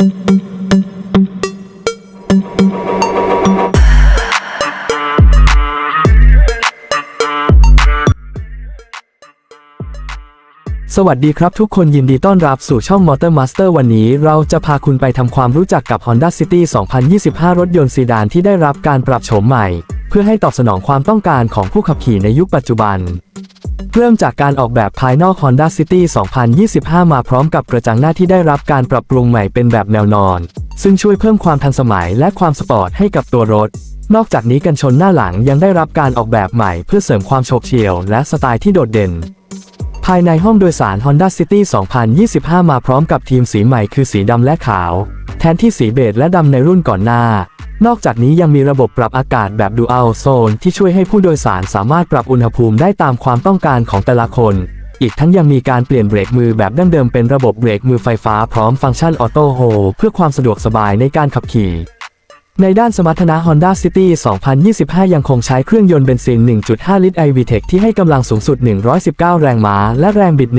สวัสดีครับทุกคนยินดีต้อนรับสู่ช่อง Motor Master วันนี้เราจะพาคุณไปทำความรู้จักกับ Honda City 2025 รถยนต์ซีดานที่ได้รับการปรับโฉมใหม่ เพื่อให้ตอบสนองความต้องการของผู้ขับขี่ในยุคปัจจุบัน เริ่มจากการออกแบบภายนอก Honda City 2025 มาพร้อมกับกระจังหน้าที่ได้รับการปรับปรุงใหม่เป็นแบบแนวนอน ซึ่งช่วยเพิ่มความทันสมัยและความสปอร์ตให้กับตัวรถ นอกจากนี้กันชนหน้าหลังยังได้รับการออกแบบใหม่เพื่อเสริมความโฉบเฉี่ยวและสไตล์ที่โดดเด่นภายในห้องโดยสาร Honda City 2025 มาพร้อมกับทีมสีใหม่คือสีดำและขาว แทนที่สีเบจและดำในรุ่นก่อนหน้า นอกจากนี้ยังมีระบบปรับอากาศแบบ Dual Zone ที่ช่วยให้ผู้โดยสารสามารถปรับอุณหภูมิได้ตามความต้องการของแต่ละคน อีกทั้งยังมีการเปลี่ยนเบรกมือแบบดั้งเดิมเป็นระบบเบรกมือไฟฟ้าพร้อมฟังก์ชันออโต้โฮเพื่อความสะดวกสบายในการขับขี่ ในด้านสมรรถนะ Honda City 2025 ยังคงใช้เครื่องยนต์เบนซิน 1.5 ลิตร iVTEC ที่ให้กำลังสูงสุด 119 แรงม้า และแรงบิด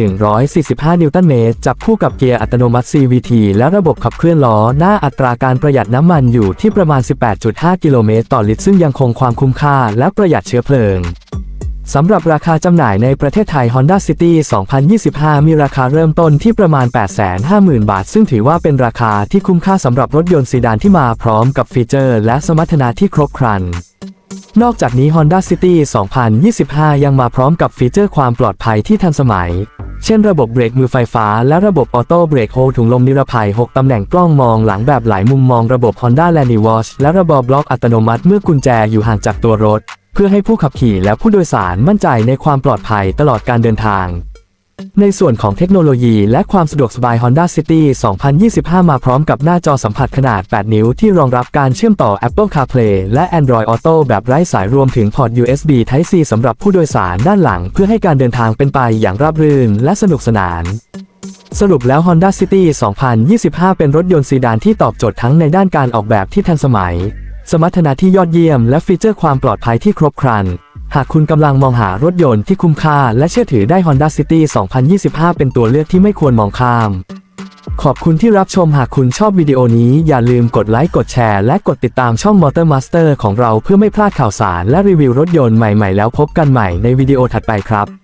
145 นิวตันเมตร จับคู่กับเกียร์อัตโนมัติ CVT และระบบขับเคลื่อนล้อ หน้าอัตราการประหยัดน้ำมันอยู่ที่ประมาณ 18.5 กิโลเมตรต่อลิตร ซึ่งยังคงความคุ้มค่าและประหยัดเชื้อเพลิง สำหรับราคาจำหน่ายในประเทศไทย Honda City 2025 มีราคาเริ่มต้นที่ประมาณ 850,000 บาท ซึ่งถือว่าเป็นราคาที่คุ้มค่าสำหรับรถยนต์ซีดานที่มาพร้อมกับฟีเจอร์และสมรรถนะที่ครบครัน นอกจากนี้ Honda City 2025 ยังมาพร้อมกับฟีเจอร์ความปลอดภัยที่ทันสมัย เช่นระบบเบรกมือไฟฟ้า และระบบออโต้เบรกโฮถุงลมนิรภัย 6 ตำแหน่งกล้องมองหลังแบบหลายมุมมองระบบ Honda l a n y Watch และระบบบล็อกอัตโนมัติเมื่อกุญแจอยู่ห่างจากตัวรถ เพื่อให้ผู้ขับขี่และผู้โดยสารมั่นใจในความปลอดภัยตลอดการเดินทาง ในส่วนของเทคโนโลยีและความสะดวกสบาย Honda City 2025 มาพร้อมกับหน้าจอสัมผัสขนาด 8 นิ้วที่รองรับการเชื่อมต่อ Apple CarPlay และ Android Auto แบบไร้สายรวมถึงพอร์ต USB Type C สำหรับผู้โดยสารด้านหลัง เพื่อให้การเดินทางเป็นไปอย่างราบรื่นและสนุกสนานสรุปแล้ว Honda City 2025 เป็นรถยนต์ซีดานที่ตอบโจทย์ทั้งในด้านการออกแบบที่ทันสมัย สมรรถนะที่ยอดเยี่ยมและฟีเจอร์ความปลอดภัยที่ครบครัน หากคุณกำลังมองหารถยนต์ที่คุ้มค่าและเชื่อถือได้ Honda City 2025 เป็นตัวเลือกที่ไม่ควรมองข้าม ขอบคุณที่รับชมหากคุณชอบวิดีโอนี้อย่าลืมกดไลค์ กดแชร์ และกดติดตามช่อง Motor Master ของเราเพื่อไม่พลาดข่าวสารและรีวิวรถยนต์ใหม่ๆ แล้วพบกันใหม่ในวิดีโอถัดไปครับ